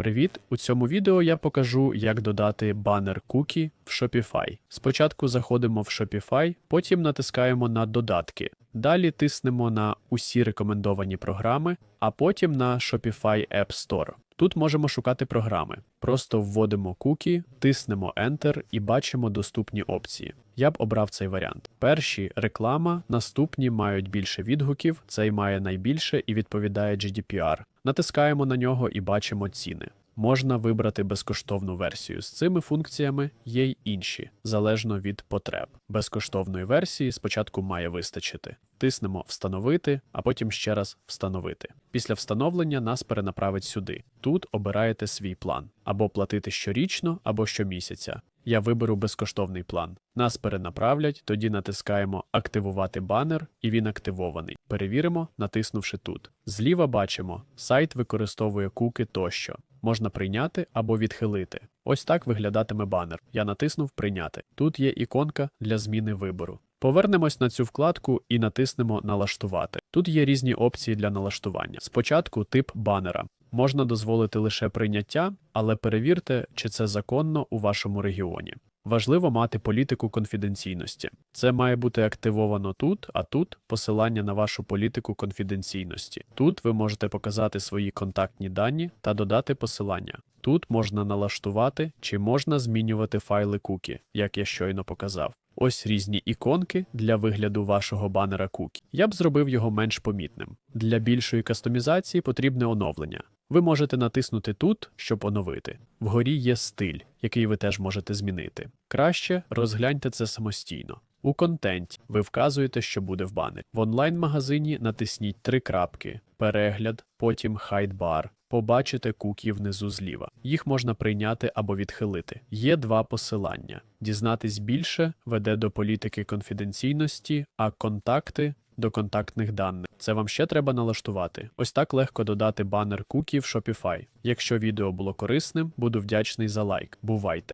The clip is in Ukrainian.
Привіт! У цьому відео я покажу, як додати банер кукі в Shopify. Спочатку заходимо в Shopify, потім натискаємо на додатки. Далі тиснемо на усі рекомендовані програми, а потім на Shopify App Store. Тут можемо шукати програми. Просто вводимо кукі, тиснемо Enter і бачимо доступні опції. Я б обрав цей варіант. Перші реклама, наступні мають більше відгуків, цей має найбільше і відповідає GDPR. Натискаємо на нього і бачимо ціни. Можна вибрати безкоштовну версію з цими функціями, є й інші, залежно від потреб. Безкоштовної версії спочатку має вистачити. Тиснемо Встановити, а потім ще раз Встановити. Після встановлення нас перенаправить сюди. Тут обираєте свій план або платити щорічно, або щомісяця. Я виберу безкоштовний план. Нас перенаправлять, тоді натискаємо Активувати банер, і він активований. Перевіримо, натиснувши тут. Зліва бачимо, сайт використовує куки тощо. Можна прийняти або відхилити. Ось так виглядатиме банер. Я натиснув Прийняти. Тут є іконка для зміни вибору. Повернемось на цю вкладку і натиснемо Налаштувати. Тут є різні опції для налаштування. Спочатку тип банера. Можна дозволити лише прийняття, але перевірте, чи це законно у вашому регіоні. Важливо мати політику конфіденційності. Це має бути активовано тут, а тут посилання на вашу політику конфіденційності. Тут ви можете показати свої контактні дані та додати посилання. Тут можна налаштувати чи можна змінювати файли кукі, як я щойно показав. Ось різні іконки для вигляду вашого банера кукі. Я б зробив його менш помітним. Для більшої кастомізації потрібне оновлення. Ви можете натиснути тут, щоб оновити. Вгорі є стиль, який ви теж можете змінити. Краще розгляньте це самостійно. У контенті ви вказуєте, що буде в банері. В онлайн-магазині натисніть три крапки: перегляд, потім хайдбар. Побачите кукі внизу зліва. Їх можна прийняти або відхилити. Є два посилання. Дізнатись більше веде до політики конфіденційності, а контакти до контактних даних. Це вам ще треба налаштувати. Ось так легко додати банер кукі в Shopify. Якщо відео було корисним, буду вдячний за лайк. Бувайте!